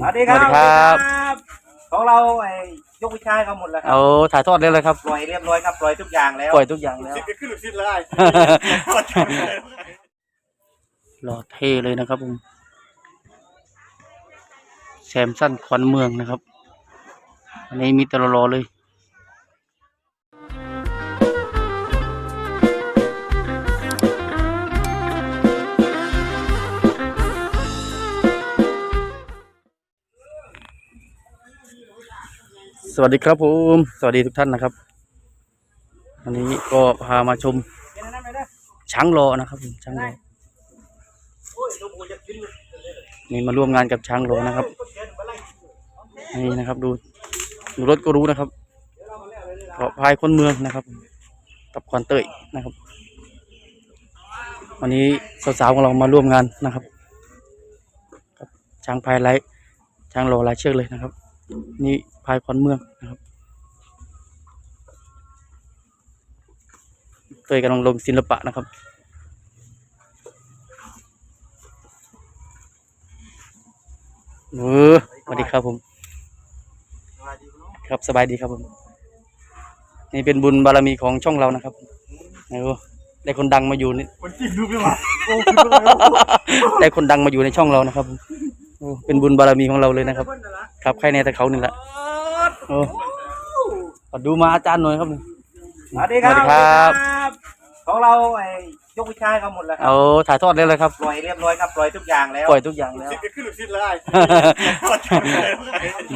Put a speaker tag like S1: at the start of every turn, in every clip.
S1: สวัสดีครับ
S2: สวัสดีครับ
S1: บของเราไอ้ยกวิชาเขาหมดแล้วครั
S2: เอาถ่ายทอดได้เลยครับ
S1: ปล่อยเรียบร้อยครับปล่อยทุกอย่างแล้ว
S2: ปล่อยทุกอย่างแล้ว
S3: คิดก็ขึ้นหรือคิดแล้วได้
S2: หล่อเท่เลยนะครับผมแซมสั้นควันเมืองนะครับ อันนี้มีแตรอๆเลย สวัสดีครับผม สวัสดีทุกท่านนะครับ วันนี้ก็พามาชมช้างรอนะครับผมช้างรอ
S1: โลนี่
S2: มาร่วมงานกับช้างรอนะครับนี่นะครับดูดูรถก็รู้นะครับเกาะพายคนเมืองนะครับ กับควันเตยนะครับ วันนี้สาวๆของเรามาร่วมงานนะครับกับช้างพายไลช้างรอลายเชือกเลยนะครับ นี่พายควันเมืองนะครับเตยกำลังลงศิลปะนะครับเออสวัสดีครับผม ครับสบายดีครับผม นี่เป็นบุญบารมีของช่องเรานะครับเออได้คนดังมาอยู่นี่
S3: คนจิ้มดูไม่หวาโอ้
S2: ได้คนดังมาอยู่ในช่องเรานะครับผม โอ้เป็นบุญบารมีของเราเลยนะครับ ครับใครในแต่เขานี่แหละโอ้ขอดูมาอาจารย์หน่อยครับนี่
S1: สวัสดีครับ
S2: สวัสดีครับ
S1: บของเราไอ้ยกวิชาเขาหมดแล้วครั
S2: เอาถ่ายทอดได้เลยครับ
S1: ปล่อยเรียบร้อยครับปล่อยทุกอย่างแล้ว
S2: ปล่อยทุกอย่างแล้ว
S3: คิดก็ขึ้นหรือคิดแล้วได้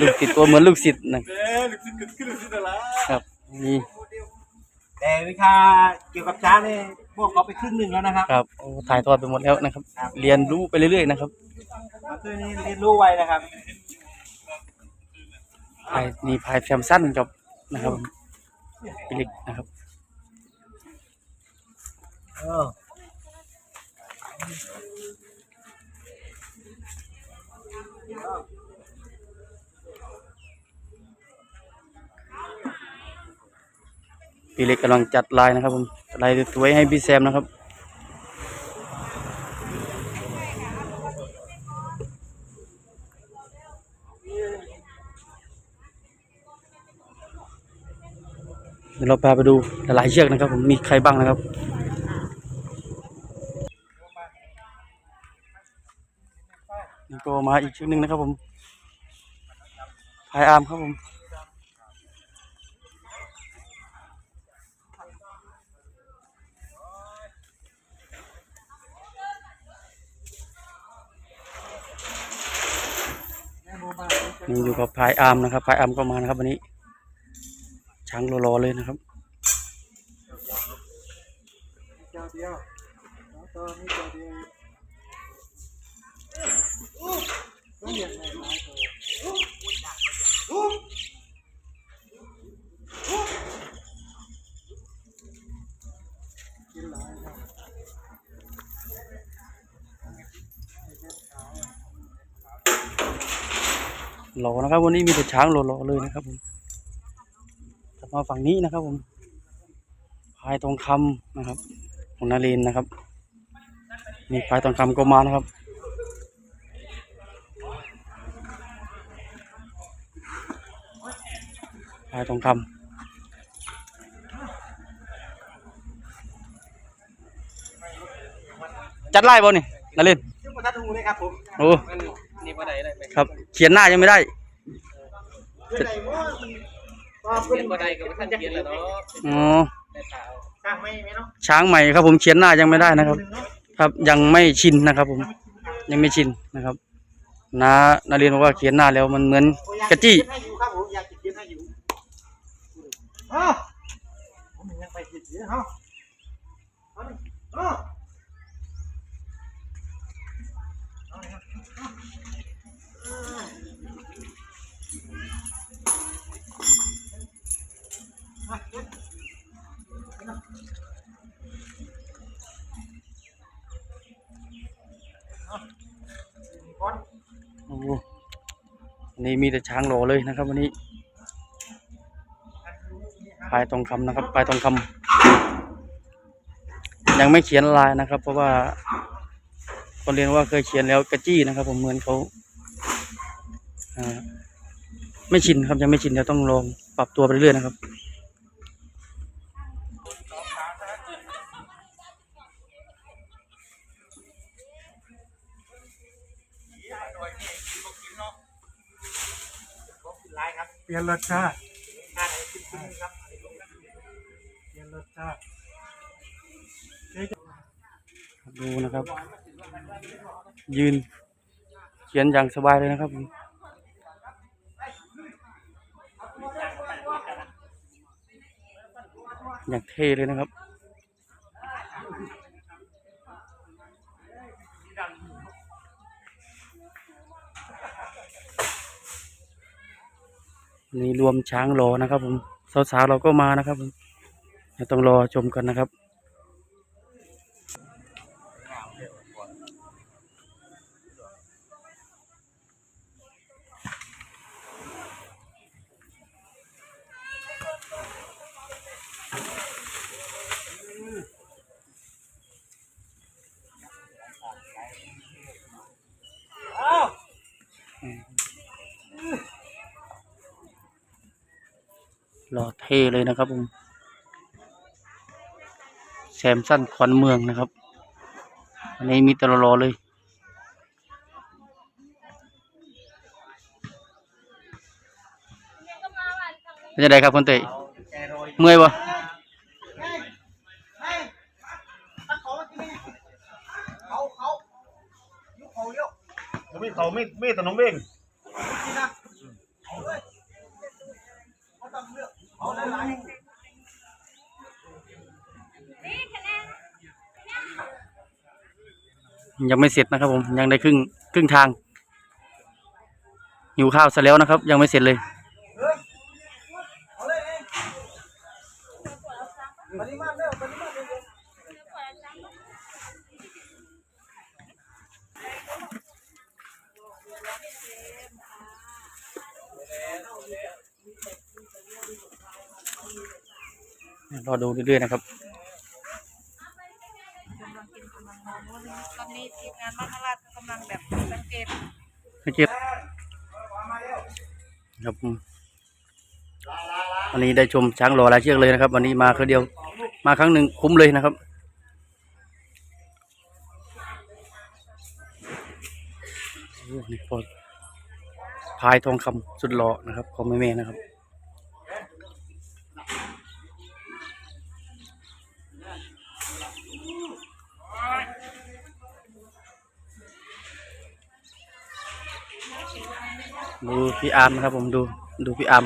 S2: ลูกศิษย์ตัวเหมือนลูกศิษย์นะ
S3: เด้หรือคิดก็ขึ้นหรือคิดแล้ว
S2: ครับนี่
S1: แต่วิชาเกี่ยวกับช้างนี่พวกเขาไปครึ่งหนึ่งแล้วนะครับ
S2: ครับโอ้ถ่ายทอดไปหมดแล้วนะครับ เรียนรู้ไปเรื่อยๆนะครับ
S1: มาตัวนี้เรียนรู้ไว้นะครับ
S2: พายนี่พายแฟมสั้นกับนะครับพิลิกนะครับ
S1: เออ
S2: พี่เล็กกำลังจัดลายนะครับผมลายสวยๆให้พี่แซมนะครับ ดี๋ยวเราพาไปดูหลายๆเชือกนะครับผมมีใครบ้างนะครับนี่ก็มาอีกเชือกหนึ่งนะครับผมพายอาร์มครับผมนี่อยู่กับพายอาร์มนะครับพายอาร์มก็มานะครับวันนี้ ช้างรอๆเลยนะครับ
S3: เจ้าเดียวตอนนี้เจ้าเดียวต้องอย่างไรหลายตัว
S2: รอนะครับวันนี้มีแต่ช้างรอๆเลยนะครับผม มาฝั่งนี้นะครับผมพายทองคำนะครับ ของนาเรนนะครับมีพายทองคำก็มานะครับพายทองคำจัดไล่บ่นี่นาเรน
S1: ชื่อประทัดหูเลยครับผม
S2: โอ้
S1: นี่ประเดี๋ยวได้ไหม
S2: ครับ เขียนหน้ายังไม่ได้
S1: เรื่องไหนว่ามัน ว่าเพื่อนประเดี๋ยวกับท่านเขียนแล้วเนาะ
S2: อ๋อ
S1: ข้างไม่ไหมเนาะ
S2: ช้างใหม่ครับผมเขียนหน้ายังไม่ได้นะครับครับยังไม่ชินนะครับ ผมยังไม่ชินนะครับนานาเรียนบอกว่าเขียนหน้าแล้วมันเหมือนกระจี้
S1: ให้อยู่ครับผมอยากเขียนให้อยู่อ้าวผมยังไปเขียนเนาะอ้าว
S2: โนี่มีแต่ช้างรอเลยนะครับ วันนี้ปลายทองคำนะครับปลายทองคำยังไม่เขียนลายนะครับ เพราะว่าคนเรียนว่าเคยเขียนแล้วกระจี้นะครับ ผมเหมือนเขาไม่ชินครับยังไม่ชินเดี๋ยวต้องลองปรับตัวไปเรื่อยนะครับ
S3: เปลี่ยนรสชาติ
S1: ทา
S3: เปลี่ยนรสชาติ
S2: ดูนะครับ ยืน เขียนอย่างสบายเลยนะครับอย่างเท่เลยนะครับ นี่รวมช้างรอนะครับผมสาวๆเราก็มานะครับผมต้องรอชมกันนะครับ หล่อเท่เลยนะครับผมแซมสั้นขวัญเมืองนะครับ อันนี้มีตลอๆเลยเป็นยังไงครับคนเตะ
S1: เมื่
S2: อยปะ
S1: ตักเขามากินนี่เขายุเขาเยอะไม่เขาไม่ไม่ตนมเองกินนะเอาเลยเขาต้องเลือกเอาหลา ยั
S2: งไม่เสร็จนะครับผมยังได้ครึ่งครึ่งทางหิวข้าวซะแล้วนะครับ ยังไม่เสร็จเลย
S1: เองปริมาณเร็วปริมาณเร็ว
S2: รอดูเรื่อยๆนะครับ
S4: กำลังกินกำลังนอนตอนนี้ทีมงานมัคคราชกำลังแบบสังเกต
S2: ไม่เก็บครับผมวันนี้ได้ชมช้างหล่อหลายเชือกเลยนะครับ วันนี้มาครั้งเดียว มาครั้งหนึ่งคุ้มเลยนะครับโอ้นี่พอพายทองคำสุดหล่อนะครับ ของแม่ๆนะครับ ดูพี่อาร์มนะครับผมดูดูพี่อาร์ม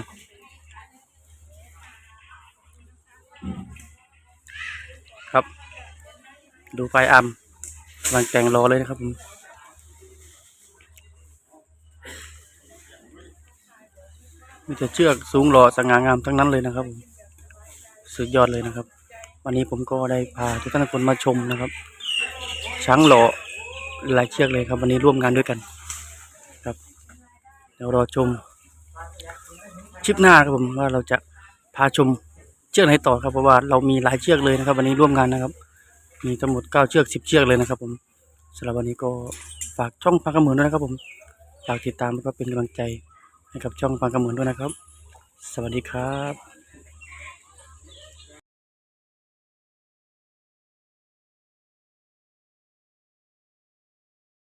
S2: ครับ ดูไฟอาร์มกำลังแต่งรอเลยนะครับผมมีแต่เชือกสูงหล่อสง่างามทั้งนั้นเลยนะครับผมสุดยอดเลยนะครับ วันนี้ผมก็ได้พาทุกท่านคนมาชมนะครับ ช้างหล่อหลายเชือกเลยครับ วันนี้ร่วมงานด้วยกัน เดี๋ยวรอชมคลิปหน้าครับผมว่าเราจะพาชมเชือกไหนต่อครับเพราะว่าเรามีหลายเชือกเลยนะครับ วันนี้ร่วมงานนะครับ มีทั้งหมดเก้าเชือกสิบเชือกเลยนะครับ ผมสำหรับวันนี้ก็ฝากช่องฟังกระหมือนด้วยนะครับ ผมฝากติดตามแล้วก็เป็นกำลังใจให้กับช่องฟังกระหมือนด้วยนะครับ สวัสดีครับ